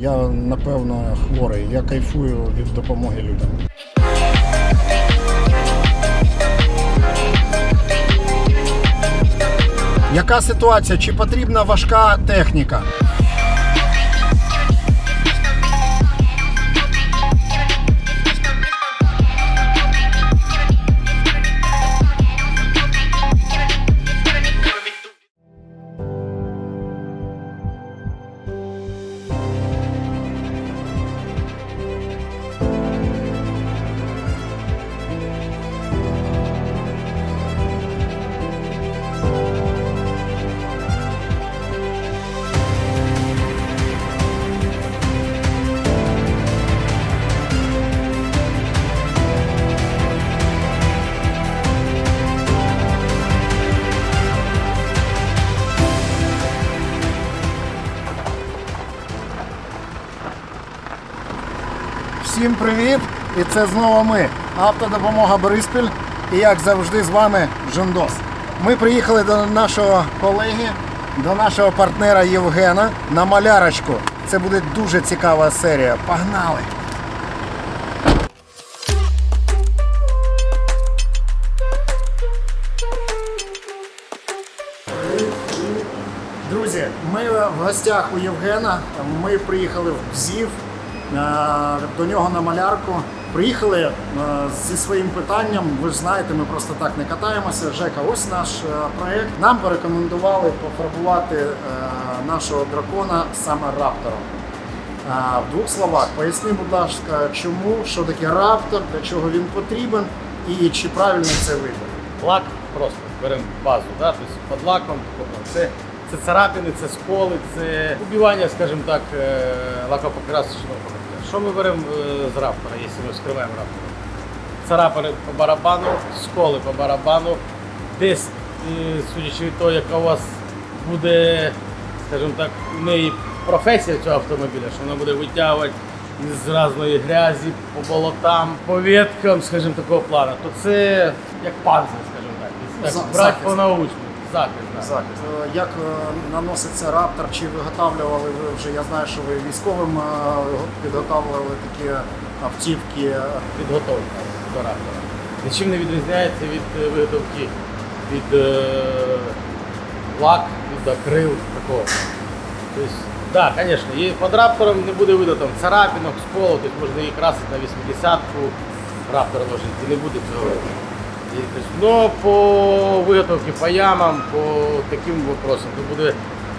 Я напевно хворий. Я кайфую від допомоги людям. Яка ситуація? Чи потрібна важка техніка? Привіт! І це знову ми. Автодопомога Бориспіль. І як завжди з вами Жендос. Ми приїхали до нашого колеги, до нашого партнера Євгена на малярочку. Це буде дуже цікава серія. Погнали! Друзі, ми в гостях у Євгена. Ми приїхали в БЗІВ до нього на малярку. Приїхали е, зі своїм питанням. Ви ж знаєте, ми просто так не катаємося. Жека, ось наш е, проект. Нам порекомендували пофарбувати е, нашого дракона саме раптором. Е, В двох словах, поясни, будь ласка, чому, що таке раптор, для чого він потрібен і чи правильно це вибір. Лак просто беремо базу, да? тобто під лаком це, це царапини, це сколи, це убивання, скажімо так, е, лакоpoкрасочного покриття. Що ми беремо е, з раптора, якщо ми скриваємо раптора? Царапини по барабану, сколи по барабану. Десь, е, судячи від того, яка у вас буде, скажімо так, у неї професія цього автомобіля, що вона буде витягувати з різної грязі, по болотам, по веткам, скажімо, такого плану, то це як панцир, скажімо так. Так брати по научному. Захист. Захист. Е, Як е, наноситься раптор? Чи виготовлювали ви вже? Я знаю, що ви військовим е, підготовлювали такі автівки. Підготовка до раптора. Нічим не відрізняється від виготовки від лак, від акрил, такого. Тобто, так, да, звісно, і під раптором не буде видно там царапінок, сколу, тобто можна її красити на 80-ку, раптор ложити, не буде цього. Ну, по виготовці по ямам, по таким вопросам, то буде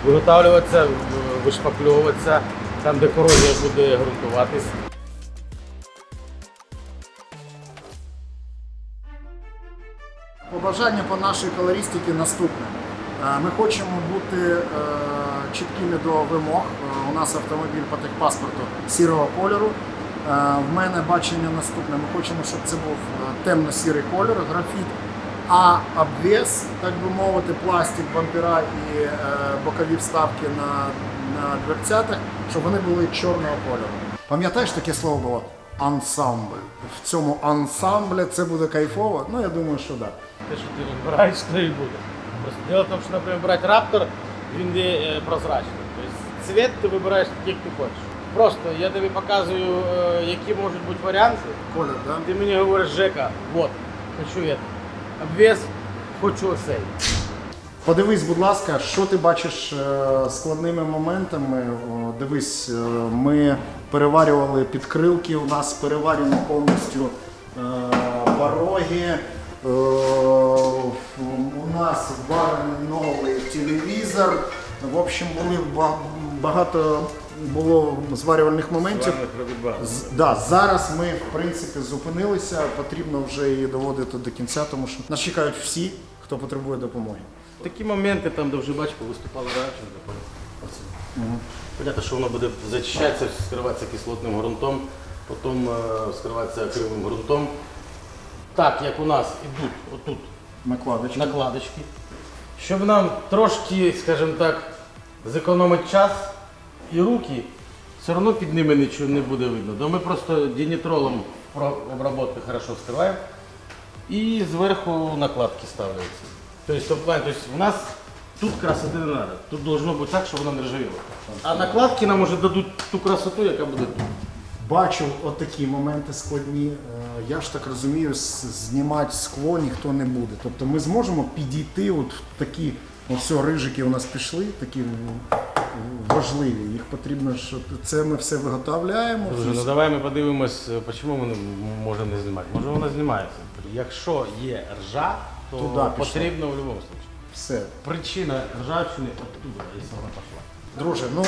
виготовлюватися, в- вишпакльовуватися, там, де корозія буде ґрунтуватись. Побажання по нашій колористиці наступне. Е, Ми хочемо бути е, чіткими до вимог. Е, У нас автомобіль по техпаспорту сірого кольору. Е, В мене бачення наступне. Ми хочемо, щоб це був е, темно-сірий кольор, графіт. А обвес, так би мовити, пластик, бампера і е, бокові вставки на, на дверцятах, щоб вони були чорного кольору. Пам'ятаєш таке слово було? Ансамбль. В цьому ансамблі це буде кайфово. Ну я думаю, що так. Те, що ти вибираєш, то і буде. Просто дело в тому, що, наприклад, брати раптор, він є прозрачний. Тобто цвет ти вибираєш такий, як ти хочеш. Просто я тобі показую, е, які можуть бути варіанти. Колір, да? Ти мені говориш, Жека, от, хочу это. Обвес, хочу оцей. Подивись, будь ласка, що ти бачиш е, складними моментами. О, Дивись, е, ми переварювали підкрилки, у нас переварені повністю е, пороги. Е, У нас варений новий телевізор. В общем, були ба- багато було зварювальних моментів. З- Да, зараз ми в принципі зупинилися. Потрібно вже її доводити до кінця, тому що нас чекають всі, хто потребує допомоги. Такі моменти, там, де вже бачка виступала? Оце. Понятно, що воно буде зачищатися, скриватися кислотним ґрунтом, потім е, скриватися кривим ґрунтом. Так, як у нас ідуть отут Накладочки. накладочки, щоб нам трошки, скажімо так, зекономити час і руки, все одно під ними нічого не буде видно. То ми просто дінітролом обробку хорошо вскриваємо і зверху накладки ставляються. Тобто, в тобто у нас Тут красоти не треба. Тут должно бути так, щоб воно не ржавіло. А накладки нам уже дадуть ту красоту, яка буде тут. Бачу отакі моменти складні. Е, Я ж так розумію, знімати скло ніхто не буде. Тобто ми зможемо підійти от в такі, ось рижики у нас пішли, такі м, важливі. Їх потрібно, що це ми все виготовляємо. Друже, ну давай ми подивимось, е, чому ми не можемо не знімати. Може вона знімається. Якщо є ржа, то пішло. потрібно в будь-якому випадку. Все. Причина ржавчини оттуда, якщо вона пішла. Друже, ну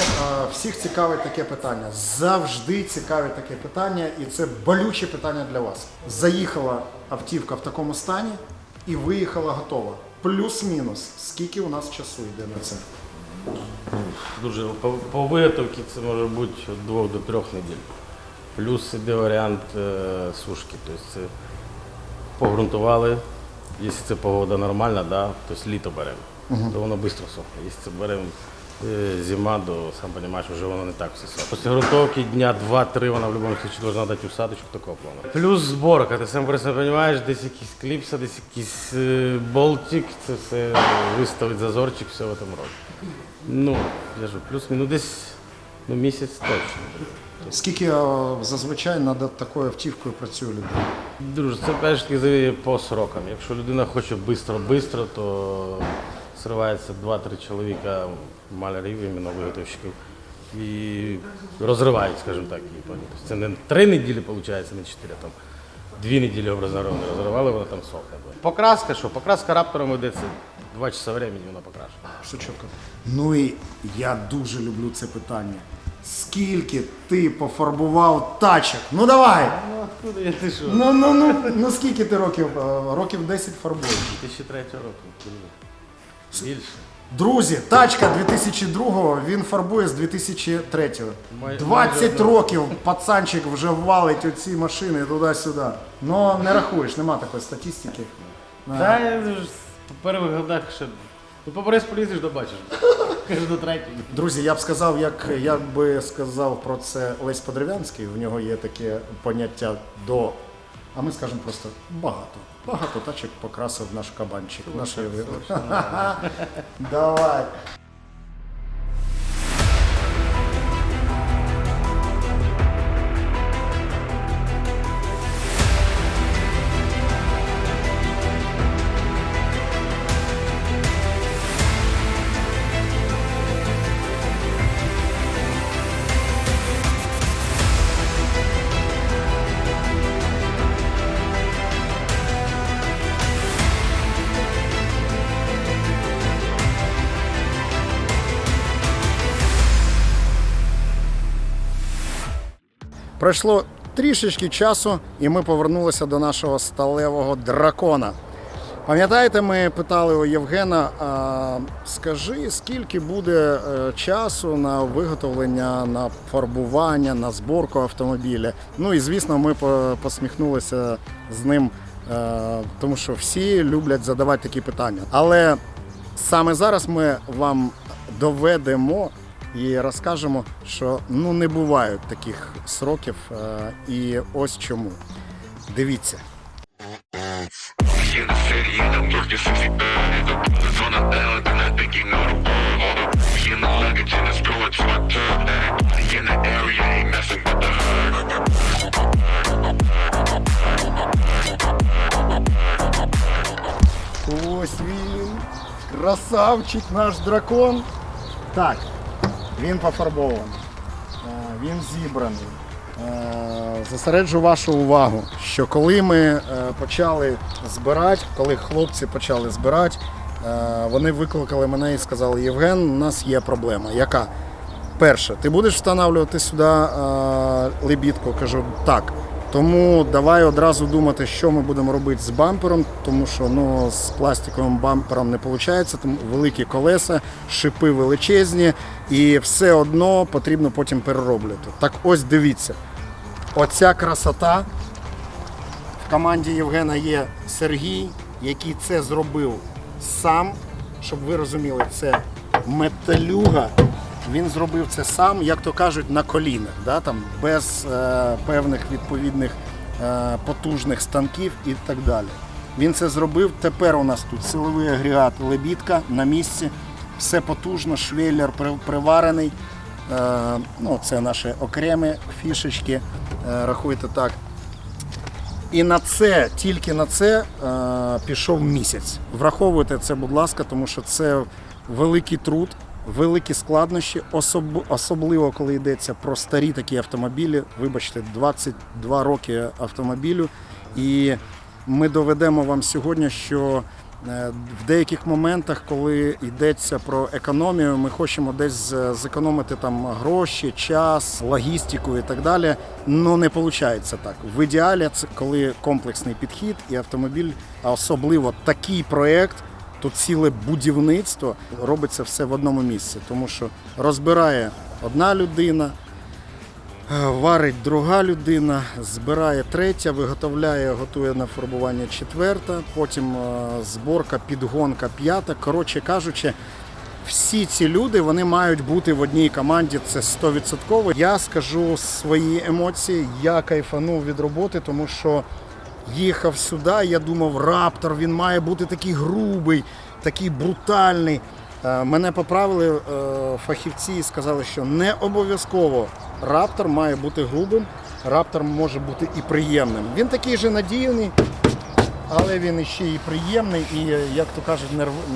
всіх цікавить таке питання. Завжди цікавить таке питання, і це болюче питання для вас. Заїхала автівка в такому стані і виїхала готова. Плюс-мінус. Скільки у нас часу йде на це? Дуже по, по виготовці це може бути від двох до трьох неділь. Плюс іде варіант е, сушки. Тобто це погрунтували. Якщо це погода нормальна, да, тобто літо беремо, то воно швидко сохне. Якщо це беремо е, зима, то сам розумієш, вже воно не так все сохне. Після грунтовки дня 2-3 вона в будь-якому випадку повинна дати усадочку такого плану. Плюс зборка, ти сам прекрасно розумієш, десь якісь кліпса, десь якийсь е, болтик, це все виставить зазорчик, все в цьому році. Ну, я ж плюс-мінус десь ну, місяць точно. Скільки е, зазвичай над такою автівкою працює людина? Друже, це перш таки по срокам. Якщо людина хоче швидко-швидко, то сривається 2-3 чоловіка малярів, іменно виготовщиків, і розривають, скажімо так, її. поняв? Тобто Це не 3 неділі, виходить, не 4, а там 2 неділі образно говоря, розривали, вона там сохне. Покраска, що? Покраска раптором йде, 2 часа времени вона покрашена. Все чітко. Ну і я дуже люблю це питання. Скільки ти пофарбував тачок? Ну давай! Ну, откуда я ти що? Ну ну ну ну скільки ти років? е, Років 10 фарбуєш. 2003 року. Більше. Друзі, тачка 2002-го, він фарбує з 2003-го. Май- 20 майже років пацанчик вже валить оці машини туди-сюди. Ну не рахуєш, нема такої статистики. Та я ж по перших годах ще. Ну, по полізеш, добачиш. бачиш. Кажу до третьої. Друзі, я б сказав, як, як би сказав про це Лесь Подривянський, в нього є таке поняття до. А ми скажемо просто багато. Багато тачок покрасив наш кабанчик. Наш Давай. Пройшло трішечки часу, і ми повернулися до нашого сталевого дракона. Пам'ятаєте, ми питали у Євгена, а, скажи, скільки буде е, часу на виготовлення, на фарбування, на зборку автомобіля. Ну і звісно, ми посміхнулися з ним, е, тому що всі люблять задавати такі питання. Але саме зараз ми вам доведемо і розкажемо, що ну не бувають таких сроків, е, і ось чому. Дивіться. Ось він, красавчик, наш дракон. Так, він пофарбований, е, він зібраний. Засереджу Зосереджу вашу увагу, що коли ми е, почали збирати, коли хлопці почали збирати, е, вони викликали мене і сказали: Євген, у нас є проблема. Яка? Перше, ти будеш встановлювати сюди е, лебідку? Кажу, так. Тому давай одразу думати, що ми будемо робити з бампером, тому що ну, з пластиковим бампером не виходить, тому великі колеса, шипи величезні, і все одно потрібно потім перероблювати. Так ось дивіться, оця красота. В команді Євгена є Сергій, який це зробив сам, щоб ви розуміли, це металюга. Він зробив це сам, як то кажуть, на колінах, да, там, без е, певних відповідних е, потужних станків і так далі. Він це зробив. Тепер у нас тут силовий агрегат лебідка на місці. все потужно, швеллер приварений. Е, ну, це наші окремі фішечки. Е, рахуйте так. І на це, тільки на це е, пішов місяць. Враховуйте це, будь ласка, тому що це великий труд, великі складнощі, особ- особливо коли йдеться про старі такі автомобілі. Вибачте, 22 роки автомобілю. І ми доведемо вам сьогодні, що е, в деяких моментах, коли йдеться про економію, ми хочемо десь е, зекономити там гроші, час, логістику і так далі. Ну не виходить так. В ідеалі це коли комплексний підхід і автомобіль, а особливо такий проект. Тут ціле будівництво робиться все в одному місці, тому що розбирає одна людина, Е, Варить друга людина, збирає третя, виготовляє, готує на фарбування четверта, потім е, зборка, підгонка п'ята. Коротше кажучи, всі ці люди вони мають бути в одній команді. Це 100%. Я скажу свої емоції. Я кайфанув від роботи, тому що їхав сюди. Я думав, раптор він має бути такий грубий, такий брутальний. Е, Мене поправили е, фахівці і сказали, що не обов'язково раптор має бути грубим, раптор може бути і приємним. Він такий же надійний, але він іще і приємний, і, е, як то кажуть,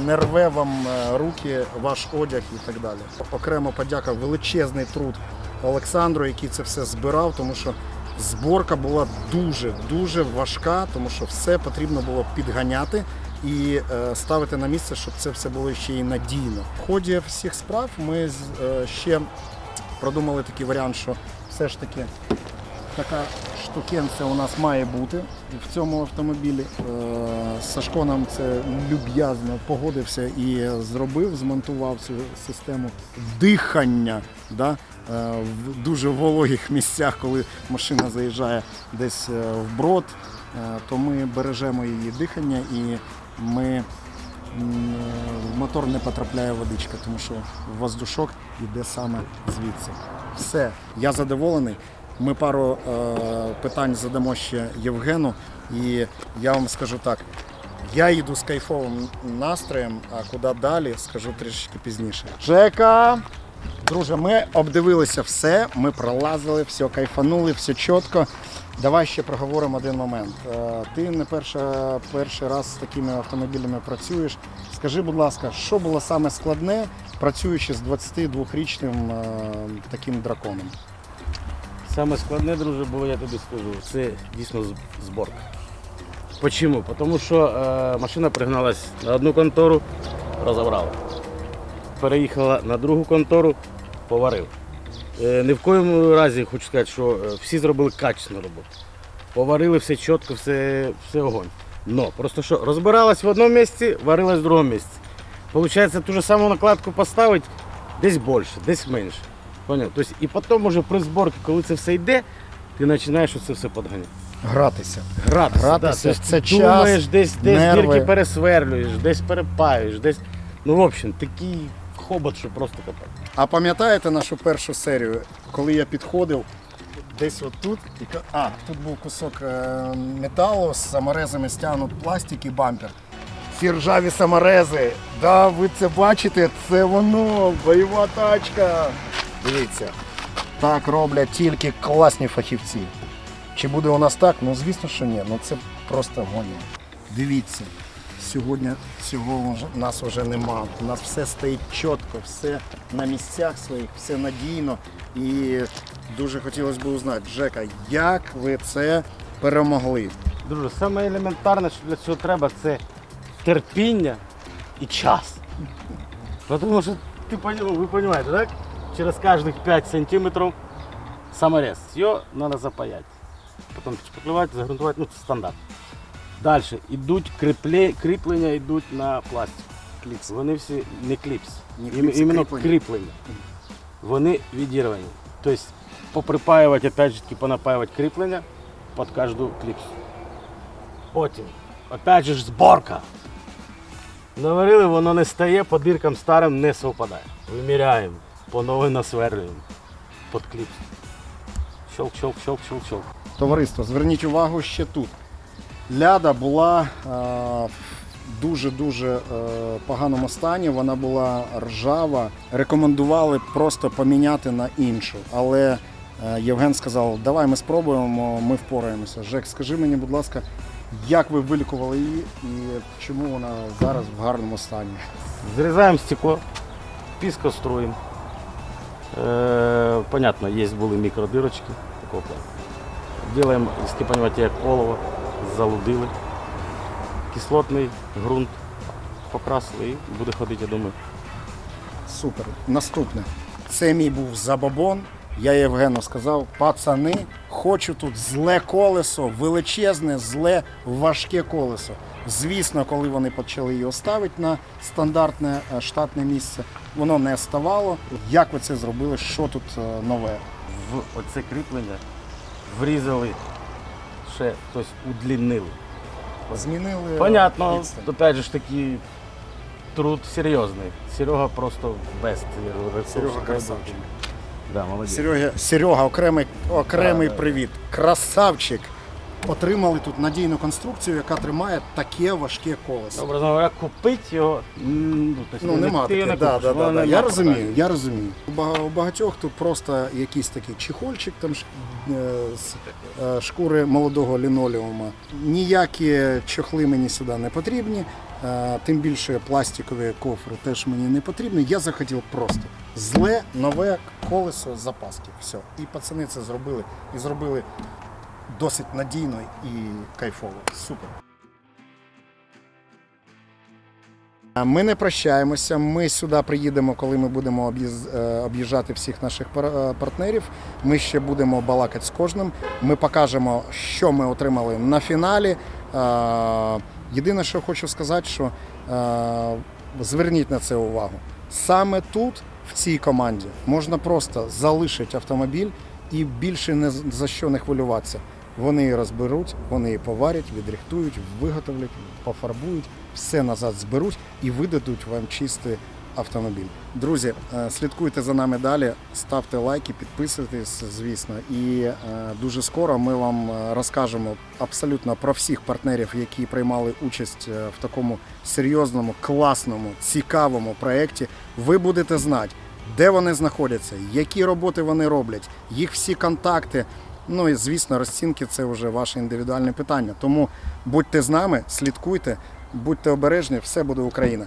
не рве вам руки, ваш одяг і так далі. Окремо подяка, величезний труд Олександру, який це все збирав, тому що зборка була дуже дуже важка, тому що все потрібно було підганяти і е, ставити на місце, щоб це все було ще й надійно. В ході всіх справ ми е, ще продумали такий варіант, що все ж таки така штукенція у нас має бути в цьому автомобілі. Е, Сашко нам це люб'язно погодився і зробив, змонтував цю систему дихання. Да? е, В дуже вологих місцях, коли машина заїжджає десь е, в брод, то ми бережемо її дихання і ми мотор не потрапляє водичка, тому що воздушок йде саме звідси. Все, я задоволений. Ми пару е, питань задамо ще Євгену, і я вам скажу так. Я йду з кайфовим настроєм, а куди далі, скажу трішки пізніше. Жека! Друже, ми обдивилися все, ми пролазили, все кайфанули, все чітко. Давай ще проговоримо один момент. Е, Ти не перша, перший раз з такими автомобілями працюєш. Скажи, будь ласка, що було саме складне, працюючи з 22-річним е, таким драконом? Саме складне, друже, було, я тобі скажу, це дійсно зборка. Почому? Тому що е, машина пригналась на одну контору, розібрала. Переїхала на другу контору, поварив. Е, ні в коєму разі хочу сказати, що е, всі зробили качественну роботу. Поварили все чітко, все, все огонь. Но просто що розбиралась в одному місці, варилась в другому місці. Получається, ту ж саму накладку поставити десь більше, десь менше. Поняв? Тобто, і потім уже при зборці, коли це все йде, ти починаєш це все підганяти. Гратися. Гратися, Гратися, да, це це час, думаєш, десь, десь нерви. дірки пересверлюєш, десь перепаюєш, десь. Ну, в общем, такий хобот, що просто капець. А пам'ятаєте нашу першу серію, коли я підходив десь отут, і ка- а, тут був кусок е, металу з саморезами стягнут пластик і бампер. Ці ржаві саморези, да, ви це бачите, це воно, бойова тачка. Дивіться, так роблять тільки класні фахівці. Чи буде у нас так? Ну звісно, що ні. Ну це просто гоні. Дивіться, сьогодні цього нас вже нема. У нас все стоїть чітко, все на місцях своїх, все надійно. І дуже хотілося б узнати, Жека, як ви це перемогли? Друже, саме елементарне, що для цього треба, це терпіння і час. Тому що ти ви розумієте, так? Через кожних 5 сантиметрів саморез. Його треба запаяти. Потім підшпаклювати, загрунтувати, ну це стандарт. Далі йдуть кріпле- кріплення йдуть на пластик. Кліпс. Вони всі не кліпс. Не кліпс, іменно кріплення. кріплення. Вони відірвані. Тобто поприпаювати, опять же таки, понапаювати кріплення під кожну кліпсу. Потім, опять же зборка. Наварили, воно не стає, по диркам старим не совпадає. Виміряємо, по нове насверлюємо. Під кліпс. Щелк, щелк, щелк, щелк, щелк. Товариство, зверніть увагу ще тут. Ляда була е, дуже-дуже е, поганому стані. Вона була ржава. Рекомендували просто поміняти на іншу. Але е, Євген сказав, давай ми спробуємо, ми впораємося. Жек, скажи мені, будь ласка, як ви вилікували її і чому вона зараз в гарному стані? Зрізаємо стекло, піскоструємо. Е, понятно, есть були мікродирочки такого. Делаємо, якщо розумієте, як олово, залудили. Кислотний ґрунт покрасили і буде ходити, я думаю. Супер. Наступне. Це мій був забабон. Я Євгену сказав, пацани, хочу тут зле колесо, величезне, зле, важке колесо. Звісно, коли вони почали його ставити на стандартне е, штатне місце, воно не ставало. Як ви це зробили? Що тут е, нове? В оце кріплення врізали, ще тобто удлінили. Змінили. Понятно, опять же ж таки, труд серйозний. Серега просто бест. Серега красавчик. Да, молодець. Серега, Серега, окремий, окремий Да, да. привіт. Красавчик. Отримали тут надійну конструкцію, яка тримає таке важке колесо. Образно говоря, купити його. м, Ну, тобто Ну не- нема ти його таке, не да, купиш, да, воно да, да. нема Я розумію, я розумію. У бага- у багатьох тут просто якийсь такий чехольчик там ш- е, з е, шкури молодого лінолеума. Ніякі чохли мені сюди не потрібні, е, тим більше пластикові кофри теж мені не потрібні. Я захотів просто зле нове колесо запаски. Все. І пацани це зробили. І зробили досить надійно і кайфово. Супер. Ми не прощаємося. Ми сюди приїдемо, коли ми будемо е, об'їжджати всіх наших е, партнерів. Ми ще будемо балакати з кожним. Ми покажемо, що ми отримали на фіналі. Єдине, що хочу сказати, що е, зверніть на це увагу. Саме тут, в цій команді, можна просто залишити автомобіль і більше не за що не хвилюватися. Вони її розберуть, вони її поварять, відрихтують, виготовлять, пофарбують, все назад зберуть і видадуть вам чистий автомобіль. Друзі, е, слідкуйте за нами далі, ставте лайки, підписуйтесь, звісно. І е, дуже скоро ми вам е, розкажемо абсолютно про всіх партнерів, які приймали участь в такому серйозному, класному, цікавому проєкті. Ви будете знати, де вони знаходяться, які роботи вони роблять, їх всі контакти. Ну і звісно, розцінки це вже ваше індивідуальне питання. Тому будьте з нами, слідкуйте, будьте обережні, все буде Україна.